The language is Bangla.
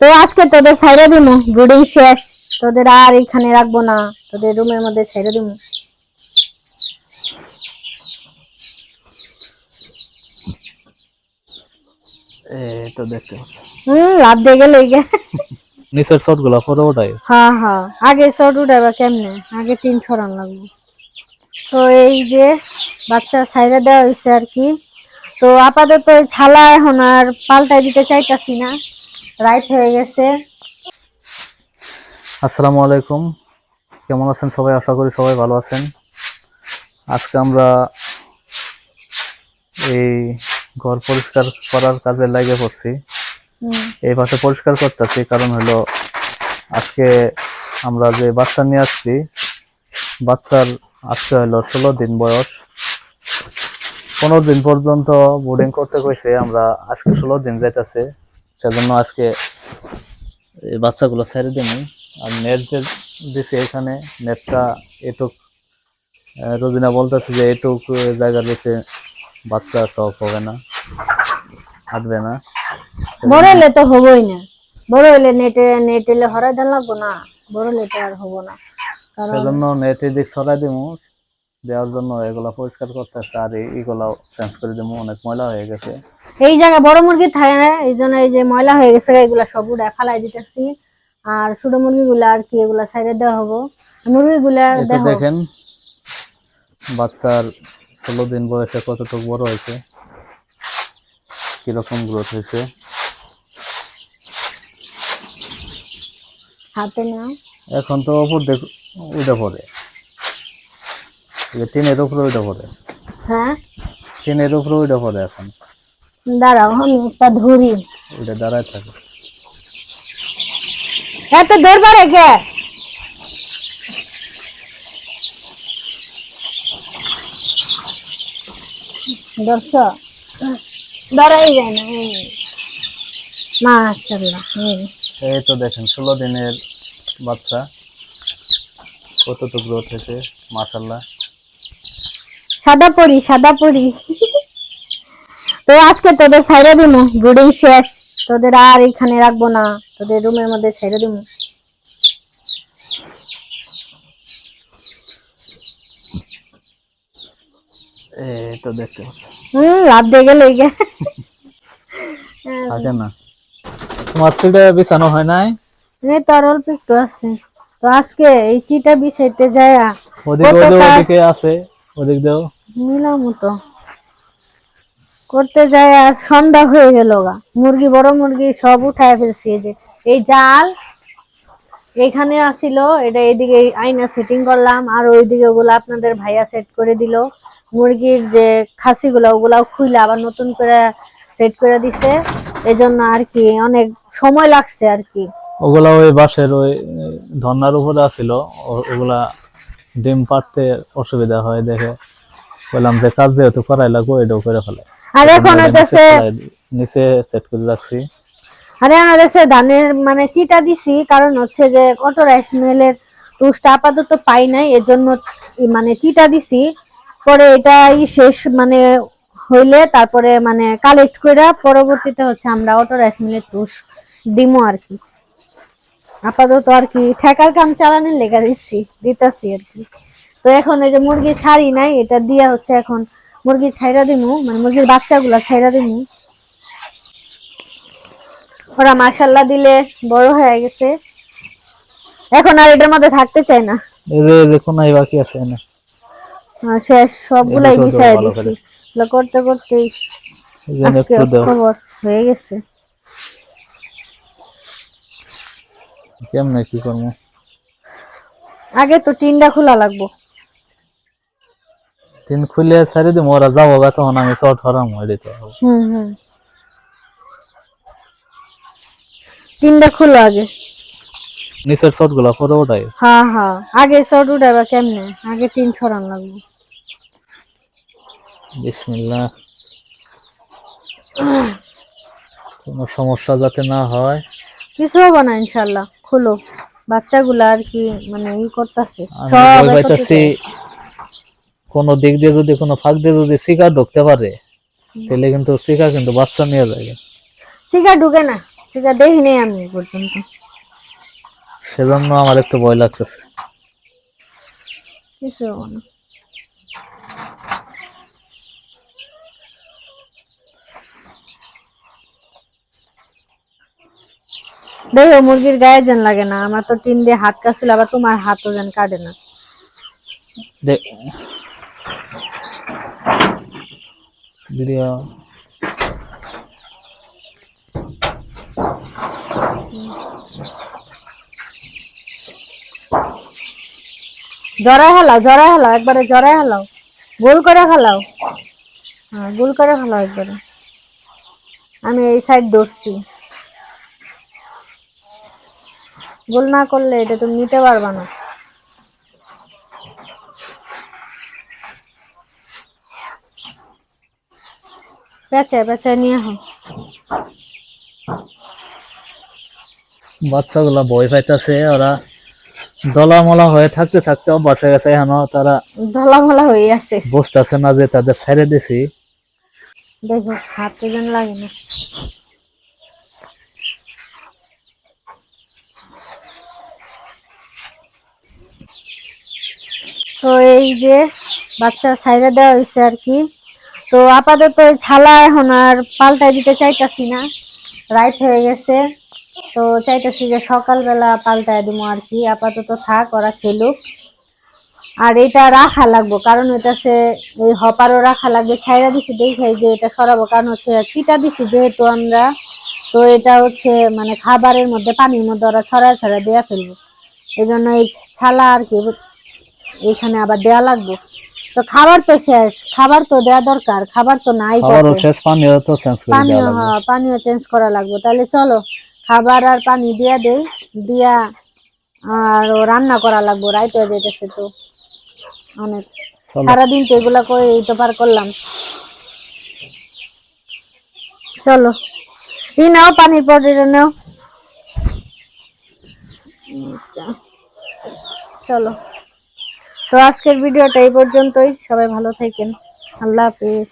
তো আজকে তোদের ছাইড়ে দিমু ব্রুডিং শেষ। তোদের আর এখানে রাখব না তোদের রুমের মধ্যে দিমু। তো দেখতে পাচ্ছি। হুম লাভ দিয়ে গেলে নিচের শটগুলা পরে ওটাই হ্যাঁ হ্যাঁ আগে কেমনে? আগে তিন ছড়ান লাগবে। তো এই যে বাচ্চা দেওয়া হয়েছে আর কি। তো আপাতত ছালা এখন আর পাল্টাই দিতে চাইতাছি না। রাইট হয়ে গেছে। আসসালামু আলাইকুম। কেমন আছেন সবাই? আশা করি সবাই ভালো আছেন। আজকে আমরা এই ঘর পরিষ্কার করার কাজে লাগে পড়ছি। এই পাশে পরিষ্কার করতেছি কারণ হলো আজকে আমরা যে বাচ্চা নিয়ে আসছি বাচ্চার আজকে হলো ষোলো দিন বয়স। পনেরো দিন পর্যন্ত বোর্ডিং করতে কইছে আমরা আজকে ষোলো দিন যাইতেছে। সেজন্য আজকে এই বাচ্চাগুলো ছেড়ে দিনি আর নেট যে দিছে এখানে নেটটা এটুক রোজিনা বলতেছে যে এটুক জায়গা দিতে বাচ্চা সব হবে না হাঁটবে না। বড় হলে তো হবোই না। বড় হলে নেটে নেট এলে হরাই দেন লাগবো না। বড় হলে তো আর হব না। কারণ সেজন্য নেট দিক ছড়াই দিমু। দেওয়ার জন্য এগুলা পরিষ্কার করতেছে আর এই- চেঞ্জ করে দিমু অনেক ময়লা হয়ে গেছে। এই জায়গা বড় মুরগি থাকে না এই জন্য এই যে ময়লা হয়ে গেছে এগুলা সব উড়ে ফালাই দিতেছি। আর ছোট মুরগিগুলা আর কি এগুলা সাইডে দেওয়া হব। মুরগিগুলা দেখেন বাচ্চার ষোলো দিন বয়সে কতটুকু বড় হয়েছে কীরকম গ্রোথ হয়েছে। হাতে না এখন তো ওপর দেখ উঠে পড়ে। টিনের উপরে উঠে পড়ে। হ্যাঁ? টিনের উপরে উঠে পড়ে এখন। দাঁড়াও আমি একটা ধরি। উঠে দাঁড়ায় থাকে। এত ধরবা রেখে দর্শ দাঁড়াই যায় না এই। মাশাআল্লাহ এই। এই তো দেখেন ষোলো দিনের বাচ্চা। কতটুকু গ্রোথ হয়েছে মাসাল্লাহ সাদা পরি সাদা পরি। তো আজকে তোদের ছাইড়ে দিমু ব্রুডিং শেষ। তোদের আর এখানে রাখব না তোদের রুমের মধ্যে ছাইড়ে দিমু। তো দেখতে হুম লাভ দিয়ে গেলে থাকে না। তোমার সিটে বিছানো হয় নাই? এই তোর অল্প একটু আছে। তো আজকে এই চিটা বিছাইতে যায় ওদিকে? ওদিকে আছে। ওদিক দিয়েও মিলাম তো। করতে যায় আর সন্ধ্যা হয়ে গেল গা। মুরগি বড় মুরগি সব উঠায় ফেলছি যে। এই জাল এখানে আসিল এটা এইদিকে আইনা সেটিং করলাম আর ওইদিকে ওগুলো আপনাদের ভাইয়া সেট করে দিল। মুরগির যে খাসিগুলো ওগুলাও খুইলে আবার নতুন করে সেট করে দিছে। এই জন্য আর কি অনেক সময় লাগছে আর কি। ওগুলা ওই বাসের ওই ধর্নার উপরে আছিল ও- ওগুলা ডিম পাড়তে অসুবিধা হয় দেখে। বললাম যে কাজ যেহেতু করাই লাগবো এটাও করে ফেলে। আর এখন হইতেছে নিচে সেট করে রাখছি। আরে আমাদের সে ধানের মানে চিটা দিছি কারণ হচ্ছে যে অটো রাইস মিলের তুষটা আপাতত পাই নাই এর জন্য মানে চিটা দিছি। পরে এটাই শেষ মানে হইলে তারপরে মানে কালেক্ট করে পরবর্তীতে হচ্ছে আমরা অটো রাইস মিলের তুষ দিমু আর কি। আপাতত আর কি ঠেকার কাম চালানোর লেখা দিচ্ছি দিতাছি আর কি। তো এখন এই যে মুরগি ছাড়ি নাই এটা দিয়া হচ্ছে এখন মুরগি ছাইরা দিমু মানে মুরগির বাচ্চাগুলা ছাইরা দিমু। ওরা মাশাল্লাহ দিলে বড় হয়ে গেছে। এখন আর এটার মধ্যে থাকতে চায় না। এই যে কোনায় বাকি আছে না শেষ সবগুলাই বিছাই দিছি। করতে করতেই এই যে আজকে খবর হয়ে গেছে। কেমনে কি করব? আগে তো টিনটা খোলা লাগবো। টিন খুলে সারি দিম ওরা যাব গা তখন আমি শর্ট হরাম এটাই তো হুম হুম। টিনটা খোলা আগে। নিচের শর্টগুলা পরে ওটাই হ্যাঁ হ্যাঁ। আগে শর্ট উঠাবা কেমনে? আগে টিন ছড়ান লাগবো। বিসমিল্লাহ। কোনো সমস্যা যাতে না হয়। কিছু হবে না ইনশাল্লাহ। খুলো বাচ্চাগুলো আর কি মানে ই করতেছে। সব পাইতাছি কোনো দিক দিয়ে যদি কোনো ফাঁক দিয়ে যদি শিকার ঢুকতে পারে তাহলে কিন্তু শিকার কিন্তু বাচ্চা নিয়ে যায়। শিকা ঢুকে না শিকা দেখি নেই আমি পর্যন্ত। সেজন্য আমার একটু ভয় লাগতেছে। কিছু না। দেখো মুরগির গায়ে যেন লাগে না। আমার তো তিন দিয়ে হাত কাছিল আবার তোমার হাতও যেন কাটে না। ভিডিও। জড়ায় হেলাও জড়ায় হেলাও একবারে জড়ায় হেলাও। গোল করে খেলাও হ্যাঁ গোল করে খেলাও একবারে। আমি এই সাইড ধরছি। গোল না করলে এটা তুমি নিতে পারবা না। পেঁচে পেঁচে নিয়ে হো বাচ্চাগুলা ভয় পাইতেছে ওরা দলামলা হয়ে থাকতে থাকতে অভ্যাস গেছে এখন তারা ধলা মলা হয়ে আছে। বুঝতেছে না যে তাদের ছেড়ে দিছি। দেখো হাতে যেন লাগে না। তো এই যে বাচ্চা সাইডে দেওয়া হয়েছে আর কি। তো আপাতত ছালা এখন আর পাল্টাই দিতে চাইতাছি না। রাইট হয়ে গেছে। তো চাইতাছি যে সকালবেলা পাল্টায় দিব আর কি। আপাতত থাক, ওরা খেলুক। আর এটা রাখা লাগবো, কারণ হইতাছে এই হপারও রাখা লাগবে। ছাইরা দিছি, দেখাই যে এটা সরাবো। কারণ হচ্ছে চিটা দিছি যেহেতু আমরা। তো এটা হচ্ছে মানে খাবারের মধ্যে পানির মধ্যে ওরা ছড়ায় ছড়ায় দেওয়া ফেলব। এই জন্য এই ছালা আর কি এখানে আবার দেয়া লাগবে। তো খাবার তো শেষ খাবার তো দেয়া দরকার খাবার তো নাই খাবারও। শেষ পানিও তো চেঞ্জ করে পানিও হ্যাঁ পানিও চেঞ্জ করা লাগবে। তাহলে চলো খাবার আর পানি দিয়া দেই দিয়া আর রান্না করা লাগবে রাইতে যেতেছে তো অনেক। সারাদিন তো এগুলা করে এই তো পার করলাম। চলো ই নাও পানির পটেটা নাও। চলো। তো আজকের ভিডিওটা এই পর্যন্তই। সবাই ভালো থাকেন। আল্লাহ হাফিজ।